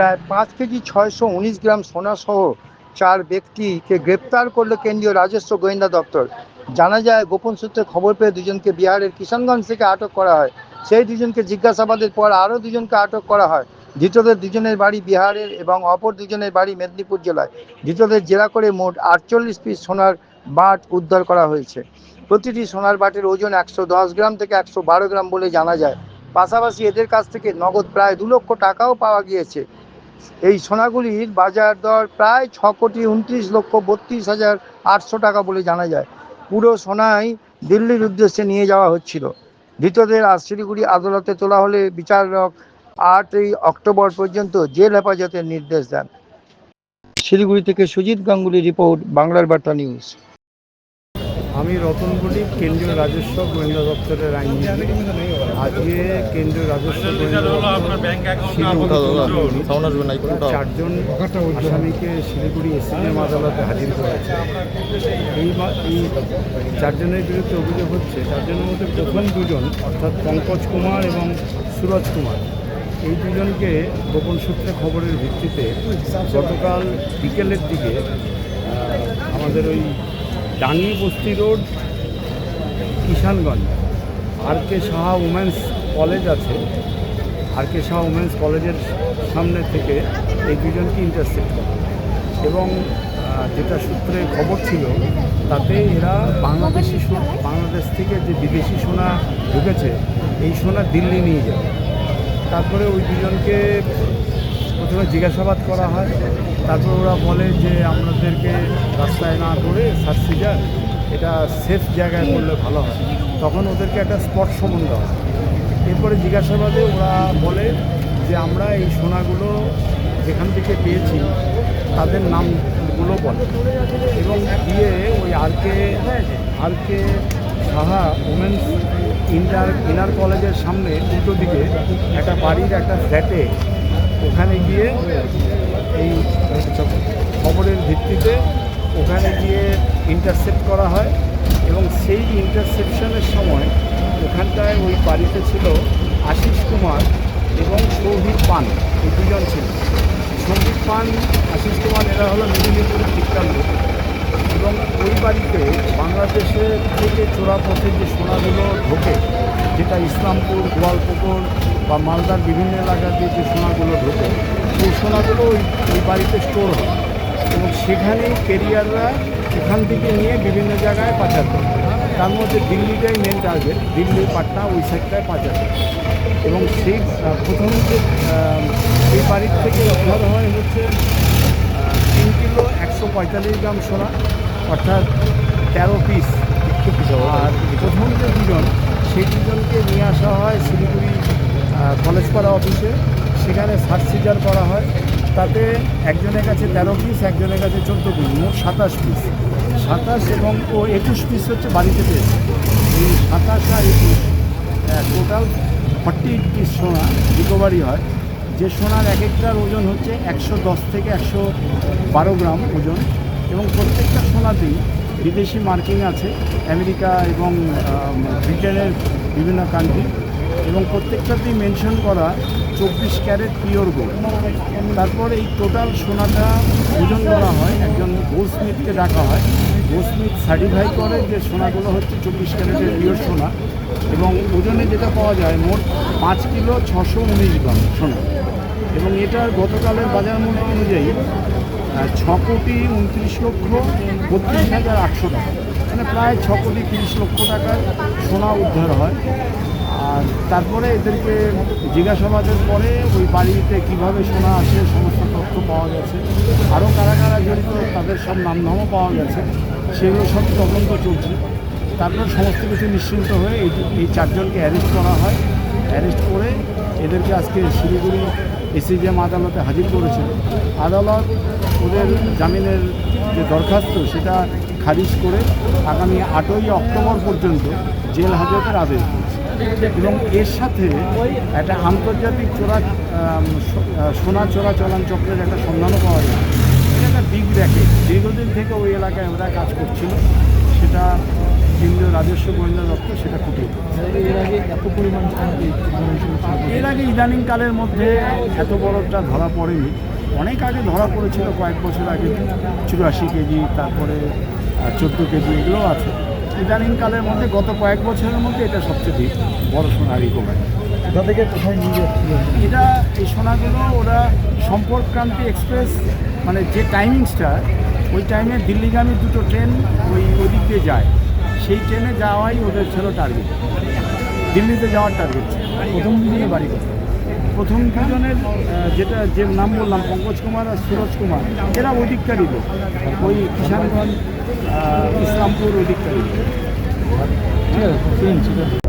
প্রায় পাঁচ কেজি ছয়শো উনিশ গ্রাম সোনাসহ চার ব্যক্তিকে গ্রেপ্তার করল কেন্দ্রীয় রাজস্ব গোয়েন্দা দপ্তর। জানা যায়, গোপন সূত্রে খবর পেয়ে দুজনকে বিহারের কিষানগঞ্জ থেকে আটক করা হয়। সেই দুজনকে জিজ্ঞাসাবাদের পর আরও দুজনকে আটক করা হয়। ধৃতদের দুজনের বাড়ি বিহারের এবং অপর দুজনের বাড়ি মেদিনীপুর জেলায়। ধৃতদের জেরা করে মোট আটচল্লিশ পিস সোনার বাট উদ্ধার করা হয়েছে। প্রতিটি সোনার বাটের ওজন একশো দশ গ্রাম থেকে একশো বারো গ্রাম বলে জানা যায়। পাশাপাশি এদের কাছ থেকে নগদ প্রায় দু লক্ষ টাকাও পাওয়া গিয়েছে। এই সোনাগুলির বাজার দর প্রায় ছ কোটি উনত্রিশ লক্ষ বত্রিশ হাজার আটশো টাকা বলে জানা যায়। পুরো সোনাই দিল্লির উদ্দেশ্যে নিয়ে যাওয়া হচ্ছিল। ধৃতদের আজ শিলিগুড়ি আদালতে তোলা হলে বিচারক আটই অক্টোবর পর্যন্ত জেল হেফাজতের নির্দেশ দেন। শিলিগুড়ি থেকে সুজিত গাঙ্গুলি রিপোর্ট, বাংলার বার্তা নিউজ। আমি রতন বলি কেন্দ্রীয় রাজস্ব গোয়েন্দা দপ্তরের আইনজীবী। আজকে কেন্দ্রীয় রাজস্ব গোয়েন্দা চারজন আসামিকে শিলিগুড়ি এসিএম আদালতে হাজির করেছে। এই এই চারজনের বিরুদ্ধে অভিযোগ হচ্ছে চারজনের মধ্যে প্রথম দুজন অর্থাৎ পঙ্কজ কুমার এবং সুরজ কুমার এই দুজনকে গোপন সূত্রে খবরের ভিত্তিতে গতকাল বিকেলের দিকে আমাদের ওই Dangi Basti road, Kishanganj. R K Saha women's college আছে। আর কে সাহা উমেন্স কলেজের সামনে থেকে এই দুজনকে ইন্টারসেপ্ট করে। এবং যেটা সূত্রে খবর ছিল, তাতে এরা বাংলাদেশি বাংলাদেশ থেকে যে বিদেশি সোনা ঢুকেছে, এই সোনা দিল্লি নিয়ে যাবে। তারপরে ওই দুজনকে প্রথমে জিজ্ঞাসাবাদ করা হয়, তারপর ওরা বলে যে আমাদেরকে রাস্তায় না করে সার্সিজার এটা সেফ জায়গায় করলে ভালো হয়। তখন ওদেরকে একটা স্পট দেওয়া হয়। এরপরে জিজ্ঞাসাবাদে ওরা বলে যে আমরা এই সোনাগুলো যেখান থেকে পেয়েছি, তাদের নামগুলো বলে। এবং দিয়ে ওই R K R K Saha women's inter inner কলেজের সামনে উল্টো দিকে একটা বাড়ির একটা ফ্ল্যাটে ওখানে গিয়ে এই খবরের ভিত্তিতে ওখানে গিয়ে ইন্টারসেপ্ট করা হয় এবং সেই ইন্টারসেপশনের সময় ওখানটায় ওই বাড়িতে ছিল আশিস কুমার এবং সৌভিক পান, এই দুজন ছিল। সৌভিক পান, আশিস কুমার, এরা হলো মেদিনীপুরের ঠিকঠাক এবং ওই বাড়িতে বাংলাদেশের থেকে চোরা পথে যে সোনাগুলো ঢোকে, যেটা ইসলামপুর, গোয়ালপুকুর বা মালদার বিভিন্ন এলাকা দিয়ে যে সোনাগুলো ঢোকে সেই সোনাগুলো ওই ওই বাড়িতে স্টোর হয়। এবং সেখানেই কেরিয়াররা ওখান থেকে নিয়ে বিভিন্ন জায়গায় পাচার করে। তার মধ্যে দিল্লিটাই মেন টার্গেট দিল্লি পাটনা ওই সাইডটায় পাচার করে। এবং সেই প্রথম যে এই বাড়ির থেকে উদ্ধার হয় হচ্ছে তিন কিলো একশো পঁয়তাল্লিশ গ্রাম সোনা অর্থাৎ তেরো পিস আর প্রথম যে দুজন সেই দুজনকে নিয়ে আসা হয় শিলিগুড়ি কলেজপাড়া অফিসে সেখানে সার্চ সিজার করা হয়। তাতে একজনের কাছে তেরো পিস একজনের কাছে চোদ্দ পিস মোট সাতাশ পিস সাতাশ এবং ও একুশ পিস হচ্ছে বাড়িতে পেয়েছে। এই সাতাশ আর একুশ টোটাল ফর্টি পিস সোনা রিকভারি হয়। যে সোনার এক একটার ওজন হচ্ছে একশো দশ থেকে একশো বারো গ্রাম ওজন। এবং প্রত্যেকটা সোনাতেই বিদেশি মার্কিং আছে। আমেরিকা এবং ব্রিটেনের বিভিন্ন কান্ট্রি এবং প্রত্যেকটাতেই মেনশন করা চব্বিশ ক্যারেট পিওর গোল্ড তারপর এই টোটাল সোনাটা ওজন করা হয়। একজন গোলস্মিথকে ডাকা হয়। গোলস্মিথ সার্টিফাই করে যে সোনাগুলো হচ্ছে চব্বিশ ক্যারেটের পিওর সোনা। এবং ওজনে যেটা পাওয়া যায় মোট পাঁচ কিলো ছশো উনিশ গ্রাম সোনা। এবং এটার গতকালের বাজার মূল্য অনুযায়ী ছ কোটি উনত্রিশ লক্ষ বত্রিশ হাজার আটশো টাকা। মানে প্রায় ছ কোটি তিরিশ লক্ষ টাকার সোনা উদ্ধার হয়। আর তারপরে এদেরকে জিজ্ঞাসাবাদের পরে ওই বাড়িতে কীভাবে সোনা আসে সমস্ত তথ্য পাওয়া গেছে। আরও কারা কারা জড়িত তাদের সব নামধামও পাওয়া গেছে। সেগুলো সব তদন্ত চলছে। তারপর সমস্ত কিছু নিশ্চিন্ত হয়ে এই এই চারজনকে অ্যারেস্ট করা হয়। অ্যারেস্ট করে এদেরকে আজকে শিলিগুড়ি এসিজিএম আদালতে হাজির করেছে। আদালত ওদের জামিনের যে দরখাস্ত, সেটা খারিজ করে আগামী আটই অক্টোবর পর্যন্ত জেল হাজতের আদেশ। এবং এর সাথে একটা আন্তর্জাতিক চোরা সোনা চোরাচালান চক্রের একটা সন্ধানও পাওয়া যায়। এটা একটা বিগ র্যাকেট দীর্ঘদিন থেকে ওই এলাকায় ওরা কাজ করছিল। সেটা কেন্দ্রীয় রাজস্ব গোয়েন্দা দপ্তর সেটা খুঁটিয়ে এর আগে এত পরিমাণ এর আগে ইদানিং কালের মধ্যে এত বড়টা ধরা পড়েনি। অনেক আগে ধরা পড়েছিল কয়েক বছর আগে। চুরাশি কেজি তারপরে চোদ্দ কেজি এগুলো আছে। ইদানিং কালের মধ্যে গত কয়েক বছরের মধ্যে এটা সবচেয়ে বড় সোনা রিকভারি কোথা থেকে কোথায় নিয়ে যাচ্ছিল এটা এই সোনাগুলো ওরা সম্পর্কক্রান্তি এক্সপ্রেস মানে যে টাইমিংসটা ওই টাইমে দিল্লিগামী দুটো ট্রেন ওই ওই দিক দিয়ে যায়। সেই ট্রেনে যাওয়াই ওদের ছিল টার্গেট দিল্লিতে যাওয়ার টার্গেট ছিল। প্রথম দিনে বাড়ি কোথায় প্রথম দুজনের যেটা, যে নাম বললাম, পঙ্কজ কুমার আর সুরজ কুমার, এরা ওই লোক ওই কিষানগঞ্জ ইসলামপুর ওই লোক ঠিক আছে?